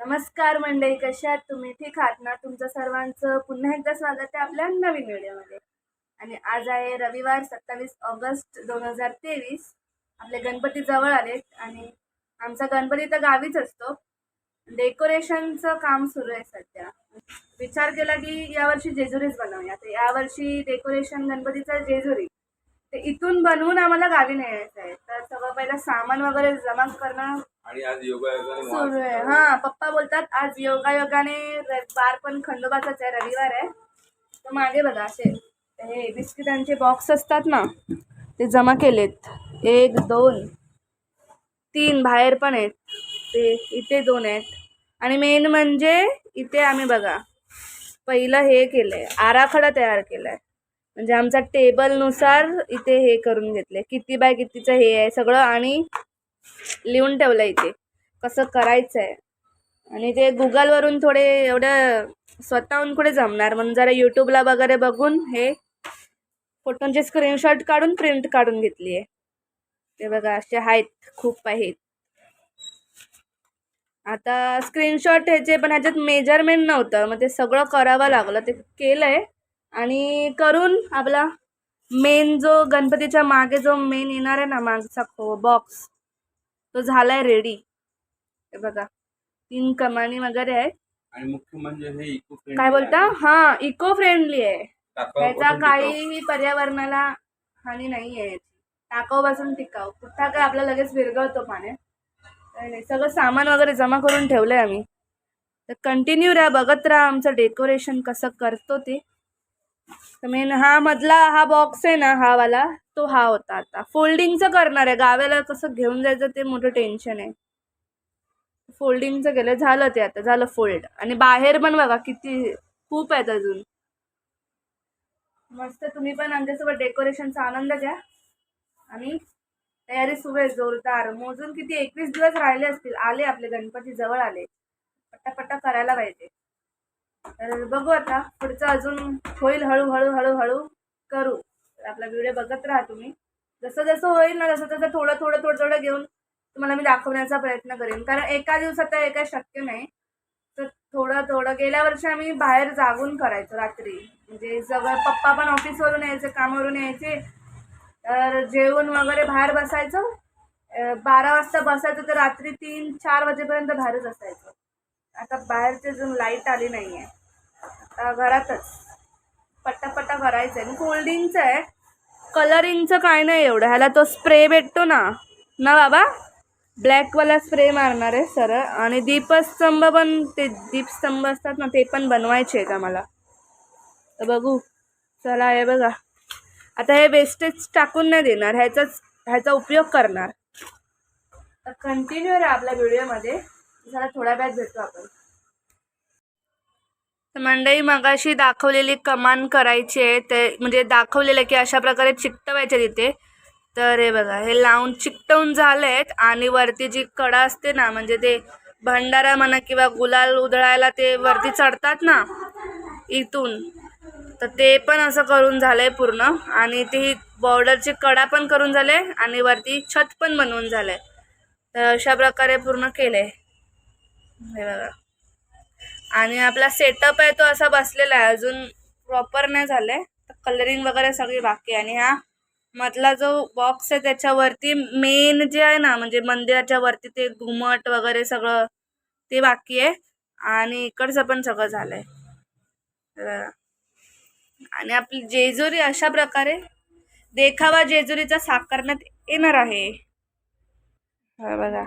नमस्कार मंडळी कशा आहात तुम्ही? ठीक आहात ना? तुमचं सर्वांचं पुन्हा एकदा स्वागत आहे आपल्या नवीन व्हिडिओमध्ये. आणि आज आहे रविवार सत्तावीस ऑगस्ट दोन हजार तेवीस. आपले गणपती जवळ आलेत आणि आमचा गणपती तर गावीच असतो. डेकोरेशनचं काम सुरू आहे सध्या. विचार केला की यावर्षी जेजुरीच बनवूया. तर यावर्षी डेकोरेशन गणपतीचं जेजुरी. ते इथून बनवून आम्हाला गावी न्यायचं आहे. तर सगळं पहिलं सामान वगैरे जमा करणं आणि आज योगा सुरू आहे. हा पप्पा बोलतात आज योगायोगाने र- वार पण खंडोबाचाच आहे रविवार आहे. तर मागे बघा असे हे बिस्किटांचे बॉक्स असतात ना ते जमा केलेत. एक दोन तीन बाहेर पण आहेत. ते इथे दोन आहेत. आणि मेन म्हणजे इथे आम्ही बघा पहिलं हे केलं आहे आराखडा तयार केला आहे म्हणजे आमचा टेबलनुसार इथे हे करून घेतले किती बाय कितीचं हे आहे सगळं आणि लिहून ठेवलं इथे. कसं करायचं आहे आणि ते गुगलवरून थोडे एवढं स्वतःहून कुठे जमणार? म्हणून जरा यूट्यूबला वगैरे बघून हे फोटोंचे स्क्रीनशॉट काढून प्रिंट काढून घेतली आहे. ते बघा असे आहेत खूप आहेत. आता स्क्रीनशॉट ह्याचे पण ह्याच्यात मेजरमेंट नव्हतं. मग ते सगळं करावं लागलं. ते केलं आहे आणि करून आपला मेन जो गणपतीच्या मागे जो मेन येणार आहे ना मागचा खो बॉक्स तो झालाय रेडी हे बघा. तीन कमानी वगैरे आहेत. आणि मुख्य म्हणजे हे इको काय बोलता? हा इको फ्रेंडली आहे. त्याचा काहीही पर्यावरणाला हानी नाही आहे. टिकाऊ. कुठला काय आपला लगेच विरघळतो पाण्यात. सगळं सामान वगैरे जमा करून ठेवलं आहे आम्ही. तर कंटिन्यू राहा बघत राहा आमचं डेकोरेशन कसं करतो ते. तर मेन हा मधला हा बॉक्स आहे ना हा वाला तो हा होता आता. फोल्डिंगचं करणार आहे गावाला कसं घेऊन जायचं ते मोठं टेन्शन आहे. फोल्डिंगचं केलं झालं ते आता झालं फोल्ड आणि बाहेर पण बघा किती खूप आहेत अजून. मस्त तुम्ही पण आमच्यासोबत डेकोरेशनचा आनंद घ्या. आणि तयारी सुरू आहे जोरदार. मोजून किती एकवीस दिवस राहिले असतील आले आपले गणपती जवळ आले. पट्टापट्टा करायला पाहिजे. तर बघू आता पुढचं अजून होईल हळूहळू हळूहळू करू. तर आपला व्हिडिओ बघत राहा तुम्ही. जसं जसं होईल ना जसं तसं थोडं थोडं थोडं थोडं घेऊन तुम्हाला मी दाखवण्याचा प्रयत्न करेन. कारण एका दिवसात तर हे काही शक्य नाही. तर थोडं थोडं गेल्या वर्षी आम्ही बाहेर जागून करायचो रात्री. म्हणजे सगळं पप्पा पण ऑफिसवरून यायचे कामावरून यायचे. तर जेवण वगैरे बाहेर बसायचं. बारा वाजता बसायचं तर रात्री तीन चार वाजेपर्यंत बाहेरच असायचं. आता बाहेरची अजून लाइट आली नाही आहे आता घरातच. पट्टापट्टा भरायचं आहे आणि कोल्डिंगचं आहे. कलरिंगचं काय नाही एवढं. ह्याला तो स्प्रे भेटतो ना. ना बाबा? ब्लॅकवाला स्प्रे मारणार आहे सरळ. आणि दीपस्तंभ पण ते दीपस्तंभ असतात ना ते पण बनवायचे आहेत आम्हाला. तर बघू. चला हे बघा. आता हे वेस्टेज टाकून नाही देणार. ह्याचाच ह्याचा उपयोग करणार. तर कंटिन्यू राहा आपल्या व्हिडिओमध्ये जरा थोड्या वेळात भेटतो आपण. मंडई मगाशी दाखवलेली कमान करायची आहे. ते म्हणजे दाखवलेलं की अशा प्रकारे चिकटवायचे तिथे. तर हे बघा हे लावून चिकटवून झाले आहेत आणि वरती जी कडा असते ना म्हणजे ते भंडारा म्हणा किंवा गुलाल उधळायला ते वरती चढतात ना इथून. तर ते पण असं करून झालं आहे पूर्ण आणि ती बॉर्डरची कडा पण करून झाले आणि वरती छत पण बनवून झालं आहे तर अशा प्रकारे पूर्ण केलं आहे हे बघा. आणि आपला सेटअप आहे तो असा बसलेला आहे. अजून प्रॉपर नाही झालं आहे तर कलरिंग वगैरे सगळी बाकी आहे. आणि हा मधला जो बॉक्स आहे त्याच्यावरती मेन जे आहे ना म्हणजे मंदिराच्या वरती ते घुमट वगैरे सगळं ते बाकी आहे. आणि इकडचं पण सगळं झालं आहे आणि आपली जेजुरी अशा प्रकारे देखावा जेजुरीचा साकारण्यात येणार आहे. बघा.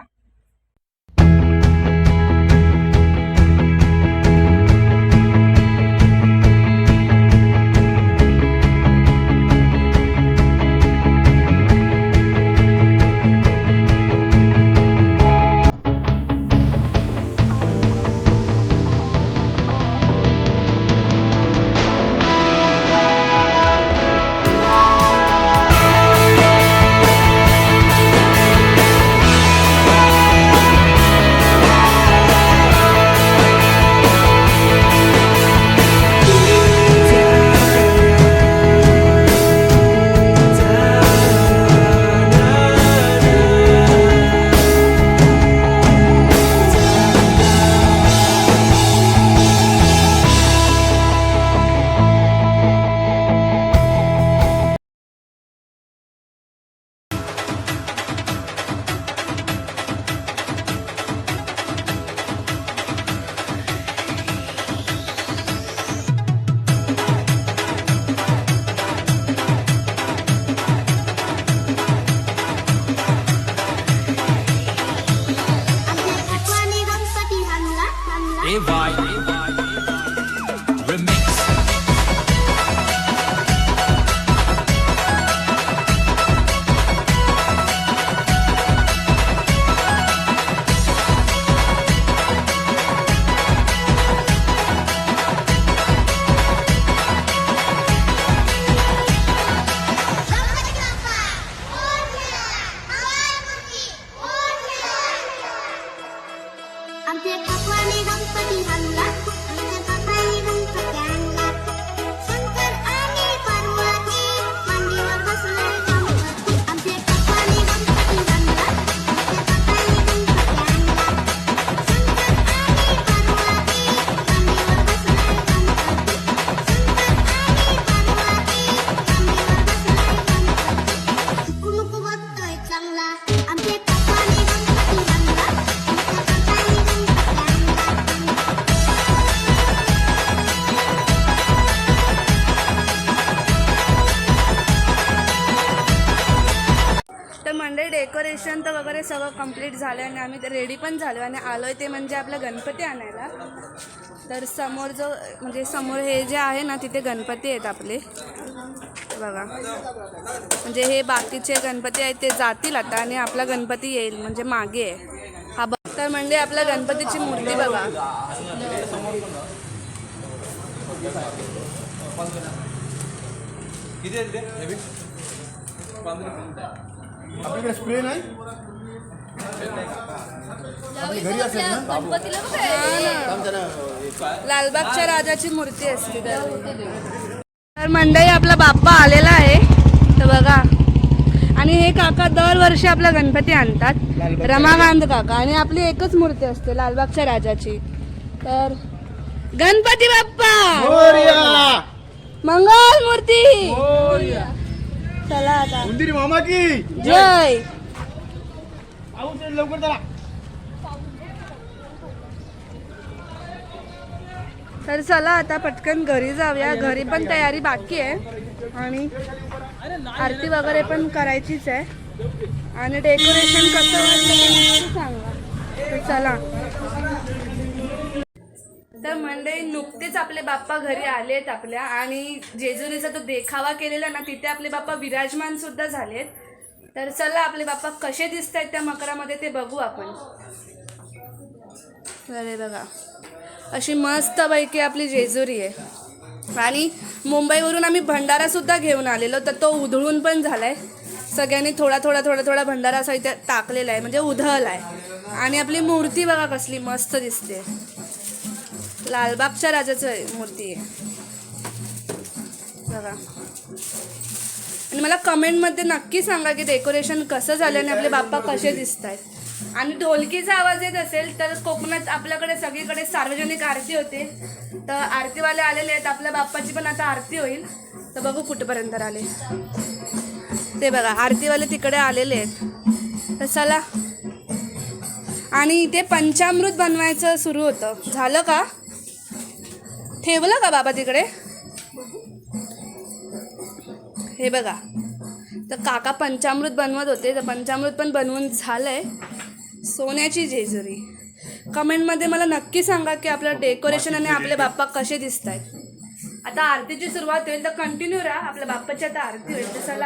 मंडळी डेकोरेशन तर वगैरे सगळं कंप्लीट झालं आणि आम्ही रेडी पण झालो आणि आलो आहे ते म्हणजे आपला गणपती आणायला. तर समोर जो म्हणजे समोर हे जे आहे ना तिथे गणपती आहेत आपले. बघा. म्हणजे हे बाकीचे गणपती आहेत ते जातील आता आणि आपला गणपती येईल म्हणजे मागे आहे. हा बघ तर म्हणजे आपल्या गणपतीची मूर्ती बघा. किती आपल्याकडे स्प्रे नाही? घरी असेल ना. लालबागच्या राजाची मूर्ती असते तर मंडळी आपला बाप्पा आलेला आहे. तर बघा. आणि हे काका दरवर्षी आपला गणपती आणतात. रमाकांत काका. आणि आपली एकच मूर्ती असते लालबागच्या राजाची. तर गणपती बाप्पा! मोरया! मंगल मूर्ती! चला आता उंदीर मामा की? जय. ते लवकर चला. तर चला आता पटकन घरी जाऊया. घरी पण तयारी बाकी आहे. आणि आरती वगैरे पण करायचीच आहे. आणि डेकोरेशन कसं सांगा. चला. तर म्हणजे नुकतेच आपले बाप्पा घरी आलेत आपल्या आणि जेजुरीचा तो देखावा केलेला ना तिथे आपले बाप्पा विराजमान सुद्धा झालेत. तर चला आपले बाप्पा कसे दिसत आहेत त्या मकरामध्ये ते बघू आपण. अरे बघा अशी मस्तपैकी आपली जेजुरी आहे. आणि मुंबईवरून आम्ही भंडारा सुद्धा घेऊन आलेलो तर तो उधळून पण झालाय. सगळ्यांनी थोडा थोडा थोडा थोडा भंडारा असा इथे टाकलेला आहे म्हणजे उधळला आहे आणि आपली मूर्ती बघा कसली मस्त दिसते. लालबागच्या राजाचं मूर्ती आहे. बघा. आणि मला कमेंटमध्ये नक्की सांगा की डेकोरेशन कसं झालं आणि आपले बाप्पा कसे दिसत आहेत आणि ढोलकीचा आवाज येत असेल तर कोकणात आपल्याकडे सगळीकडे सार्वजनिक आरती होते. तर आरतीवाले आलेले आहेत आपल्या बाप्पाची पण आता आरती होईल. तर बघू कुठपर्यंत आले. ते बघा आरतीवाले तिकडे आलेले आहेत. तर चला. आणि इथे पंचामृत बनवायचं सुरू होतं. झालं का? ठेवलं का बाबा तिकडे? हे बघा. तर काका पंचामृत बनवत होते तर पंचामृत पण बनवून झालंय. सोन्याची जेजुरी. कमेंटमध्ये मला नक्की सांगा की आपलं डेकोरेशन आणि आपले बाप्पा कसे दिसत आहेत आता आरतीची सुरुवात होईल तर कंटिन्यू राहा. आपल्या बाप्पाची आता आरती होईल तर चला.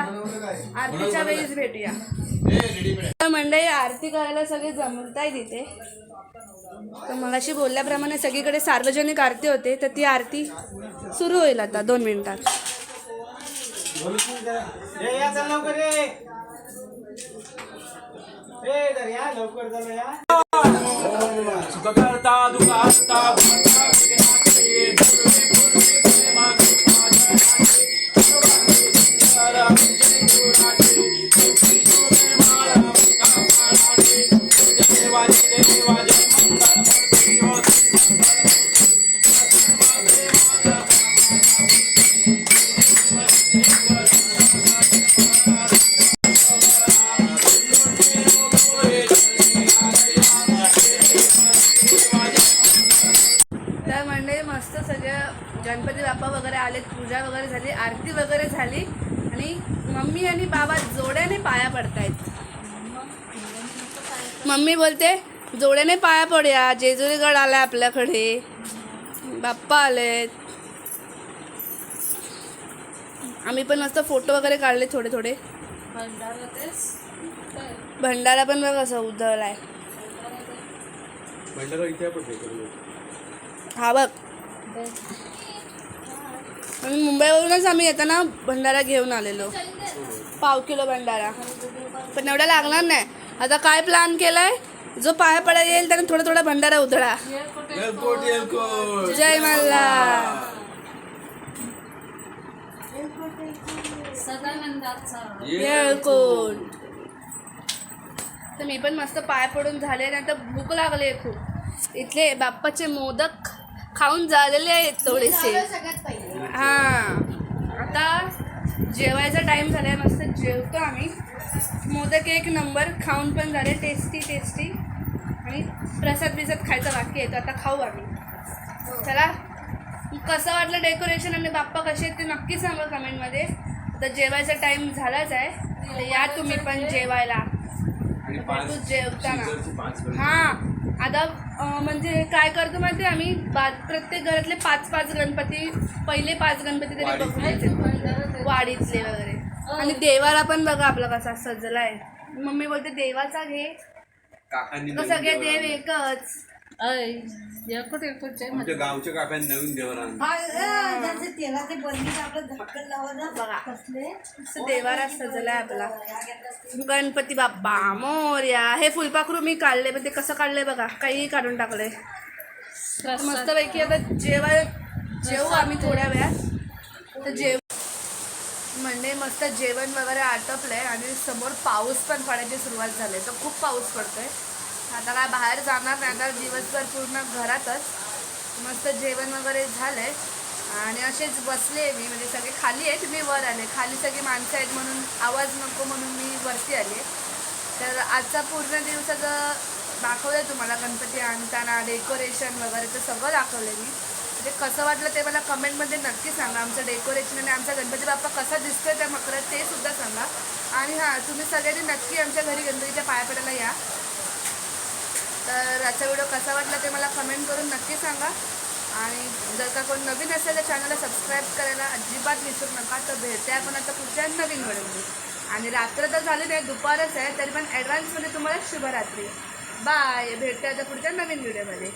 आरतीच्या वेळीच भेटूया. तर मंडळी आरती करायला सगळे जमताय तिथे तर मगाशी बोलल्याप्रमाणे सगळीकडे सार्वजनिक आरती होते तर ती आरती सुरू होईल आता दोन मिनिटात. आणि बाबा जोड्याने पाया पडतायत. मम्मी बोलते जोड्याने पाया पडूया जेजुरीगड आलाय आपल्याकडे. बाप्पा आलेत. आम्ही पण मस्त फोटो वगैरे काढले थोडे थोडे. भंडारा पण बघ इथे पण डेकोरेशन हा बघ. आणि मुंबईवरूनच आम्ही येताना भंडारा घेऊन आलेलो. पाव किलो भंडारा. पण एवढा लागणार नाही. आता काय प्लॅन केलाय? जो पाया पडा येईल त्याने थोडा थोडा भंडारा उधळा. जय मल्हार. येळकोट. तर मी पण मस्त पाय पडून झाले नंतर भूक लागली आहे खूप. इथले बाप्पाचे मोदक खाऊन झालेले आहेत थोडेसे. हां. आता जेवायचा टाईम झाला मस्त जेवतो आम्ही. मोदक एक नंबर खाऊन पण झाले टेस्टी टेस्टी आणि प्रसाद बिसाद खायचा बाकी आहे तर आता खाऊ आम्ही. चला कसं वाटलं डेकोरेशन आणि बाप्पा कसे आहेत ते नक्की सांगा कमेंटमध्ये आता जेवायचा टाईम झालाच आहे. तर या तुम्ही पण जेवायला. तू जेवताना. हां आता म्हणजे काय करतो माहिती आम्ही? बा प्रत्येक घरातले पाच पाच गणपती पहिले पाच गणपती तरी वाडीतले. वाडीतले वगैरे. आणि देवाला पण बघा आपला कसा सजलाय मम्मी बोलते देवाचा घे. काकांनी तर नवीन सगळे देवर देव. एकच. आमच्या गावच्या काकांनी नवीन देवर आणले. बघा. असं देवारा सजलाय आपला. गणपती बाप्पा मोर्या. हे फुलपाखरू मी काढले पण ते कसं काढलंय बघा? काही काढून टाकलंय मस्तपैकी आता जेवाय जेवू आम्ही थोड्या वेळात. तर जेव म्हणजे मस्त जेवण वगैरे आटपलंय आणि समोर पाऊस पण पडायची सुरुवात झाली. तर खूप पाऊस पडतोय. आता काय बाहेर जाणार नाही. आता दिवसभर पूर्ण घरातच. मस्त जेवण वगैरे झालंय. आणि असेच बसले मी. म्हणजे सगळे खाली आहेत. मी वर आले. खाली सगळी माणसं आहेत म्हणून आवाज नको म्हणून मी वरती आले. तर आजचा पूर्ण दिवसाचं दाखवलं आहे तुम्हाला. गणपती आणताना डेकोरेशन वगैरे ते सगळं दाखवलं आहे मी. ते कसं वाटलं ते मला कमेंटमध्ये नक्की सांगा. आमचं डेकोरेशन आणि आमचा गणपती बाप्पा कसा दिसतोय त्या मकरात ते सुद्धा सांगा. आणि हां तुम्ही सगळ्यांनी नक्की आमच्या घरी गणपतीच्या पाया पडायला या. तर आजचा व्हिडिओ कसा वाटला ते मला कमेंट करून नक्की सांगा. आणि जर का कोण नवीन असेल तर चॅनलला सबस्क्राईब करायला अजिबात विसरू नका. तर भेटते आपण आता पुढच्या नवीन व्हिडिओमध्ये. आणि रात्र तर झाली नाही दुपारच आहे तरी पण ॲडव्हान्समध्ये तुम्हाला शुभरात्री. बाय भेटते आता पुढच्या नवीन व्हिडिओमध्ये.